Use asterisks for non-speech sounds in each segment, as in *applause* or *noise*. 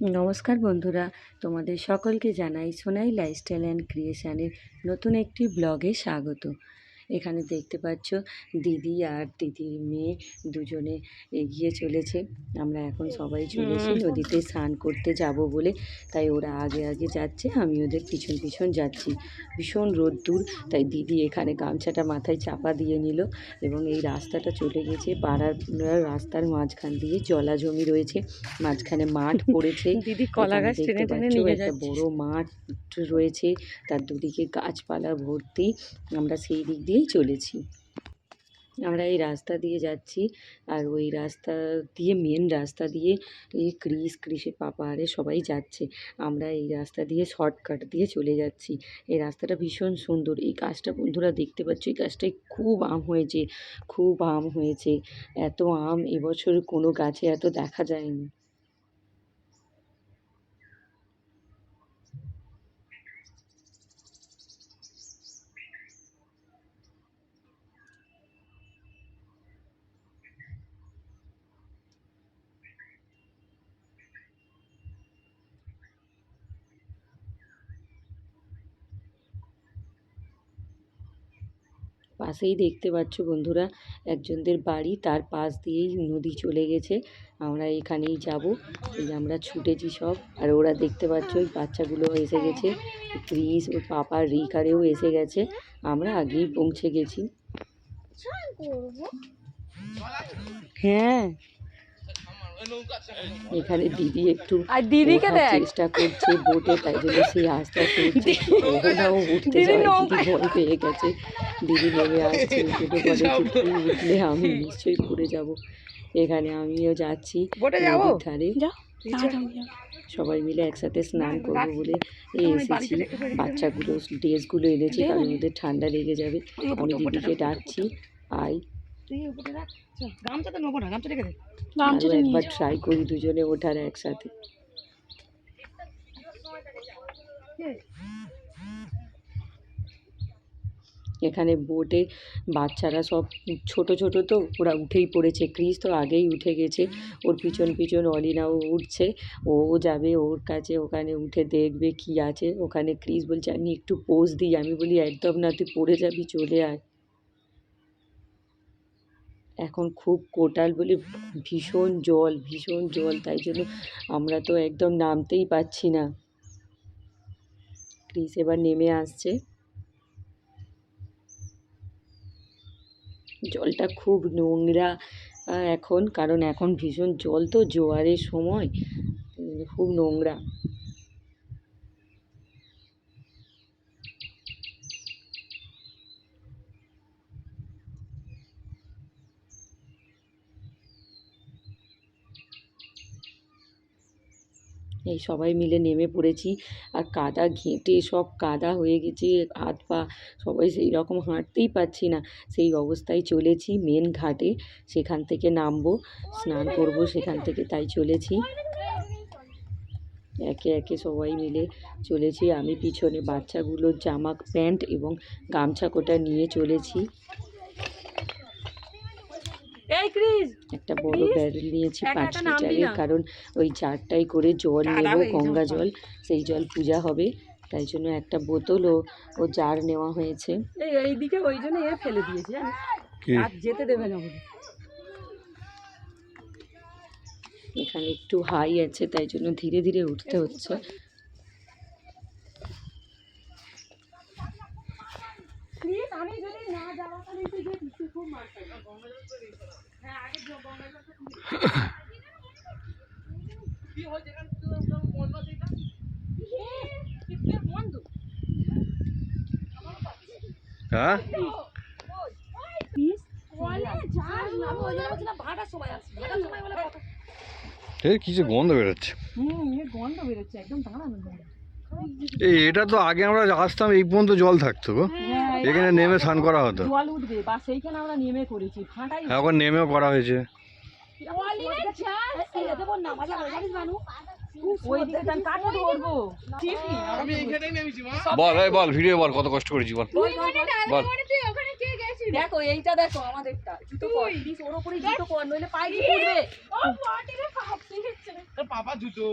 নমস্কার বন্ধুরা তোমাদের সকলকে জানাই সোনাই লাইফস্টাইল অ্যান্ড ক্রিয়েশানের নতুন একটি ব্লগে স্বাগত। এখানে দেখতে পাচ্ছ দিদি আর দিদির মেয়ে দুজনে এগিয়ে চলেছে। আমরা এখন সবাই চলেছি নদীতে স্নান করতে যাব বলে তাই ওরা আগে আগে যাচ্ছে আমি ওদের পিছন পিছন যাচ্ছি। ভীষণ রোদ্দুর তাই দিদি এখানে গামছাটা মাথায় চাপা দিয়ে নিল এবং এই রাস্তাটা চলে গেছে পাড়ার রাস্তার মাঝখান দিয়ে জলা জমি রয়েছে মাঝখানে মাঠ *laughs* পড়েছে। দিদি কলা গাছ টেনে দেখতে টেনে নিয়ে একটা বড় মাঠ রয়েছে তার দুদিকে গাছপালা ভর্তি আমরা সেই দিক দিয়েই চলেছি। আমরা এই রাস্তা দিয়ে যাচ্ছি আর ওই রাস্তা দিয়ে মেন রাস্তা দিয়ে এই ক্রিস, ক্রিসের পাপা আরে সবাই যাচ্ছে। আমরা এই রাস্তা দিয়ে শর্টকাট দিয়ে চলে যাচ্ছি। এই রাস্তাটা ভীষণ সুন্দর। এই গাছটা বন্ধুরা দেখতে পাচ্ছ, এই গাছটায় খুব আম হয়েছে, খুব আম হয়েছে। এত আম এবছর কোনো গাছে এত দেখা যায়নি। পাশেই দেখতে পাচ্ছ বন্ধুরা একজনদের বাড়ি তার পাশ দিয়েই নদী চলে গেছে। আমরা এখানেই যাব। এই আমরা ছুটেছি সব। আর ওরা দেখতে পাচ্ছ ওই বাচ্চাগুলো এসে গেছে। ক্রিস ওর পাপা রিকারেও এসে গেছে। আমরা আগেই পৌঁছে গেছি। হ্যাঁ। এখানে দিদি একটু আর দিদিকে দেখ। চেষ্টা করছে বোটে তাই জন্য সেই আস্তে আস্তে ওরাও উঠতে যায় দিদি ভয় পেয়ে গেছে। দিদি নেমে আসছে *laughs* উঠে বলে তুই উঠলে আমি নিশ্চয়ই ঘুরে যাব। এখানে আমিও যাচ্ছি। বোটে যাব? নদীর ধারে। সবাই মিলে একসাথে স্নান করব বলে এসেছি। বাচ্চাগুলো ড্রেসগুলো এনেছি কারণ ওদের ঠান্ডা লেগে যাবে। আমি দিদিকে ডাকছি আই তুই উপরে রাখ। গামছা তো নেব না গামছা রেখে দে। আরও একবার ট্রাই করি দুজনে ওঠার একসাথে। এখানে বোটে বাচ্চারা সব ছোট ছোট তো ওরা উঠেই পড়েছে। ক্রিস তো আগেই উঠে গেছে। ওর পিছন পিছন অলিনাও উঠছে। ও যাবে ওর কাছে ওখানে উঠে দেখবে কি আছে। ওখানে ক্রিস বলছে আমি একটু পোজ দিই। আমি বলি একদম না তুই পড়ে যাবি চলে আয়। এখন খুব কোটাল বলে, ভীষণ জল ভীষণ জল। তাই জন্য আমরা তো একদম নামতেই পাচ্ছি না। ক্রিস এবার নেমে আসছে। জলটা খুব নোংরা এখন। কারণ এখন ভীষণ জল তো জোয়ারের সময়। খুব নোংরা। এই সবাই মিলে নেমে পড়েছি। আর কাদা ঘেঁটে সব কাদা হয়ে গেছে, হাত পা সবাই সেই রকম হাঁটতেই পারছি না। সেই অবস্থায় চলেছি মেন ঘাটে, সেখান থেকে নামবো, স্নান করব সেখান থেকে তাই চলেছি। একে একে সবাই মিলে চলেছি। আমি পিছনে বাচ্চাগুলোর জামা প্যান্ট এবং গামছা কোটা নিয়ে চলেছি। একটা বড় ব্যারেল নিয়েছি পাঁচ লিটারের কারণ ওই জারটাই করে জল নেব গঙ্গা জল সেই জল পূজা হবে তাই জন্য একটা বোতল ও ও জার নেওয়া হয়েছে। এইদিকে ওই জন্য এ ফেলে দিয়েছি আর যেতে দেবে না বলে এখানে একটু হাই আছে তাই জন্য ধীরে ধীরে উঠতে হচ্ছে। ক্রিস আমি যদি না যাওয়া তাহলে তুই যে তুই খুব মার হ্যাঁ আগে গঙ্গা কি হয়েছে এখানে বন্ধ সেটা? বন্ধ? হ্যাঁ কিছু গন্ধ বেরোচ্ছে হুম, গন্ধ বেরোচ্ছে, একদম দাঁড়ানো। এই এটা তো আগে আমরা আসতাম এই পর্যন্ত জল থাকতো গো। হ্যাঁ, এখানে নেমে স্নান করা হতো। জল উঠবে বা সেইখানে আমরা নেমে করেছি ফাটাই এখন নেমেও করা হয়েছে। বল এই বল ভিডিও বল কত কষ্ট করেছি বল। বল দেখো এইটা দেখো আমাদেরটা জুতো পর প্লিজ ওর উপরে জুতো পর নইলে পায়ে গিয়ে পড়বে। পাপা জুতো।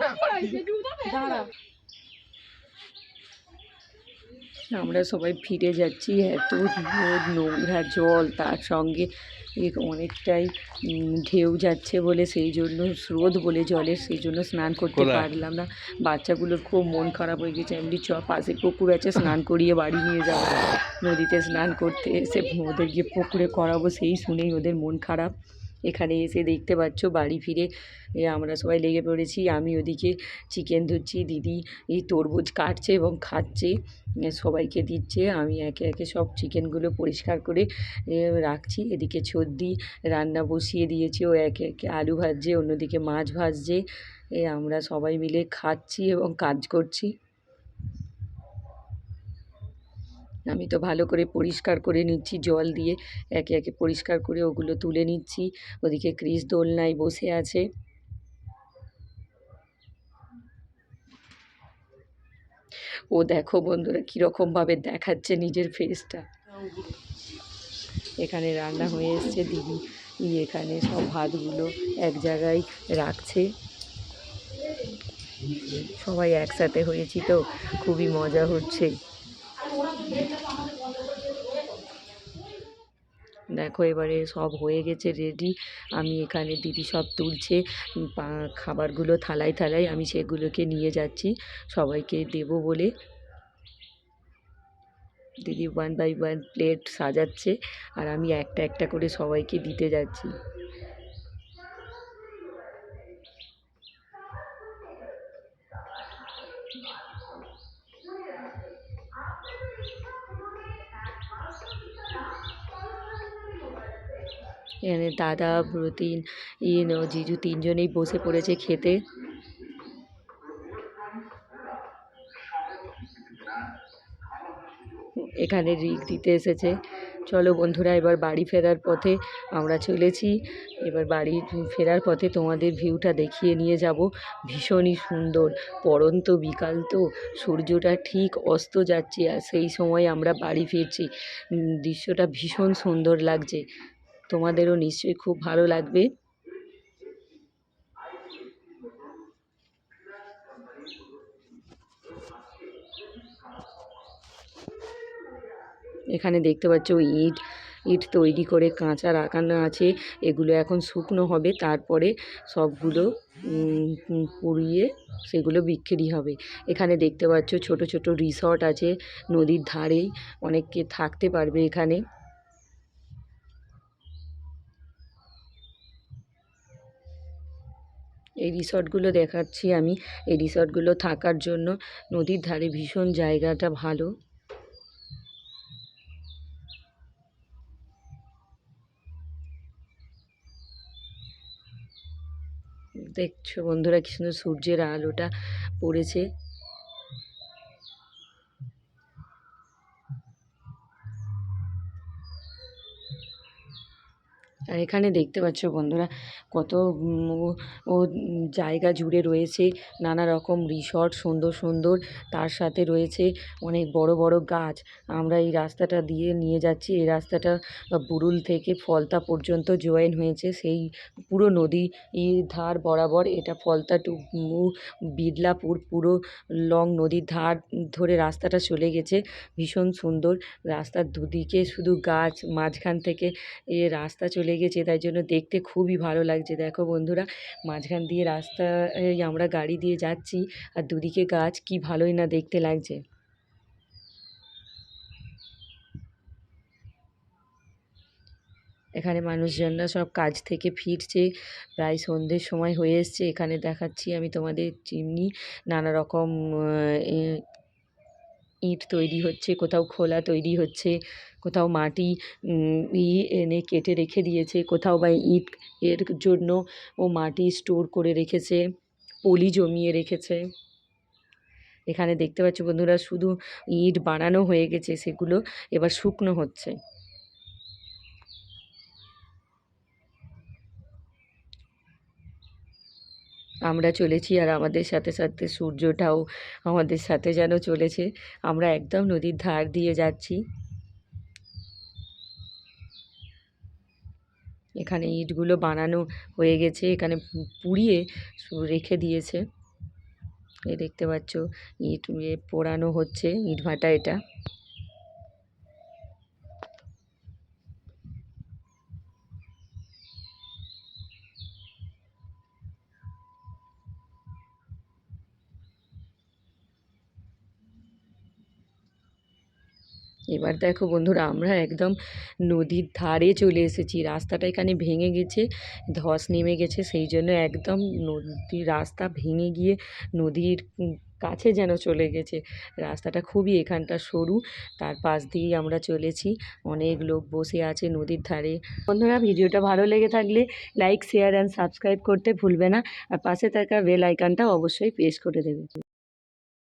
দাঁড়া আমরা সবাই ফিরে যাচ্ছি এত রোদ নোংরা জল তার সঙ্গে অনেকটাই ঢেউ যাচ্ছে বলে সেই জন্য স্রোত বলে জলের সেই জন্য স্নান করতে পারলাম না। বাচ্চাগুলোর খুব মন খারাপ হয়ে গেছে এমনি চ পাশে পুকুর আছে স্নান করিয়ে বাড়ি নিয়ে যাব। নদীতে স্নান করতে এসে ওদের গিয়ে পুকুরে করাবো সেই শুনেই ওদের মন খারাপ। এখানে এসে দেখতে পাচ্ছ, বাড়ি ফিরে আমরা সবাই লেগে পড়েছি। আমি ওদিকে চিকেন ধুচ্ছি দিদি এই তরমুজ কাটছে এবং খাচ্ছে সবাইকে দিচ্ছে। আমি একে একে সব চিকেনগুলো পরিষ্কার করে রাখছি। এদিকে সর্দি, রান্না বসিয়ে দিয়েছি, ও একে একে আলু ভাজছে, অন্যদিকে মাছ ভাজছে। এ আমরা সবাই মিলে খাচ্ছি এবং কাজ করছি। আমি তো ভালো করে পরিষ্কার করে নিচ্ছি, জল দিয়ে একে একে পরিষ্কার করে ওগুলো তুলে নিচ্ছি। ওদিকে ক্রিস দোলনায় বসে আছে। ও দেখো বন্ধুরা কীরকমভাবে দেখাচ্ছে নিজের ফেসটা এখানে রান্না হয়ে এসছে, দিদি এখানে সব ভাতগুলো এক জায়গায় রাখছে। সবাই একসাথে হয়েছি তো, খুবই মজা হচ্ছে। দেখো এবারে সব হয়ে গেছে রেডি আমি এখানে দিদি সব তুলছে খাবারগুলো থালায় থালায় আমি সেগুলোকে নিয়ে যাচ্ছি, সবাইকে দেবো বলে। দিদি ওয়ান বাই ওয়ান প্লেট সাজাচ্ছে আর আমি একটা একটা করে সবাইকে দিতে যাচ্ছি। এখানে দাদা প্রতিন ইন ও জিজু তিনজনেই বসে পড়েছে খেতে। এখানে রিক দিতে এসেছে। চলো বন্ধুরা, এবার বাড়ি ফেরার পথে আমরা চলেছি। এবার বাড়ি ফেরার পথে তোমাদের ভিউটা দেখিয়ে নিয়ে যাব। ভীষণই সুন্দর। পড়ন্ত বিকাল তো, সূর্যটা ঠিক অস্ত যাচ্ছে আর সেই সময় আমরা বাড়ি ফিরছি। দৃশ্যটা ভীষণ সুন্দর লাগছে। তোমাদেরও নিশ্চয়ই খুব ভালো লাগবে। এখানে দেখতে পাচ্ছ ইট ইট তৈরি করে কাঁচা রাখানো আছে। এগুলো এখন শুকনো হবে, তারপরে সবগুলো পুড়িয়ে সেগুলো বিক্রি হবে। এখানে দেখতে পাচ্ছ ছোট ছোট রিসর্ট আছে, নদীর ধারেই অনেকে থাকতে পারবে এখানে। এই রিসর্টগুলো দেখাচ্ছি আমি। এই রিসর্টগুলো থাকার জন্য নদীর ধারে ভীষণ জায়গাটা ভালো। দেখছ বন্ধুরা কি সুন্দর সূর্যের আলোটা পড়েছে। আর এখানে দেখতে পাচ্ছ বন্ধুরা কত, ও- জায়গা জুড়ে রয়েছে, নানা রকম রিসর্ট সুন্দর সুন্দর, তার সাথে রয়েছে অনেক বড় বড় গাছ। আমরা এই রাস্তাটা দিয়ে নিয়ে যাচ্ছি, এই রাস্তাটা বুরুল থেকে ফলতা পর্যন্ত জয়েন হয়েছে, সেই পুরো নদী ধার বরাবর এটা ফলতা টু বিড়লাপুর পুরো লং নদীর ধার ধরে রাস্তাটা চলে গেছে, ভীষণ সুন্দর। রাস্তার দুদিকে শুধু গাছ, মাঝখান থেকে এ রাস্তা চলে গেছে তাই জন্য দেখতে খুবই ভালো লাগছে। দেখো বন্ধুরা, মাঝখান দিয়ে রাস্তা আমরা গাড়ি দিয়ে যাচ্ছি, আর দুদিকে গাছ, কি ভালোই না দেখতে লাগছে। এখানে মানুষজনরা সব কাজ থেকে ফিরছে, প্রায় সন্ধ্যের সময় হয়ে এসছে। এখানে দেখাচ্ছি আমি তোমাদের চিমনি, নানা রকম ইট তৈরি হচ্ছে, কোথাও খোলা তৈরি হচ্ছে। কোথাও মাটি ই এনে কেটে রেখে দিয়েছে, কোথাও বা ইট এর জন্য ও মাটি স্টোর করে রেখেছে, পলি জমিয়ে রেখেছে। এখানে দেখতে পাচ্ছ বন্ধুরা, শুধু ইট বানানো হয়ে গেছে, সেগুলো এবার শুকনো হচ্ছে। আমরা চলেছি আর আমাদের সাথে সাথে সূর্যটাও আমাদের সাথে যেন চলেছে। আমরা একদম নদীর ধার দিয়ে যাচ্ছি। এখানে ইটগুলো বানানো হয়ে গেছে, এখানে পুড়িয়ে রেখে দিয়েছে। এই দেখতে পাচ্ছ, ইট পোড়ানো হচ্ছে, ইট ভাটা এটা। এবার দেখো বন্ধুরা, আমরা একদম নদীর ধারে চলে এসেছি। রাস্তাটা এখানে ভেঙে গেছে, ধস নেমে গেছে, সেই জন্য একদম নদীর রাস্তা ভেঙে গিয়ে নদীর কাছে যেন চলে গেছে। রাস্তাটা খুবই এখানটা সরু, তার পাশ দিয়েই আমরা চলেছি। অনেক লোক বসে আছে নদীর ধারে। বন্ধুরা, ভিডিওটা ভালো লেগে থাকলে লাইক, শেয়ার অ্যান্ড সাবস্ক্রাইব করতে ভুলবে না। আর পাশে থাকা বেল আইকনটা অবশ্যই প্রেস করে দেবে।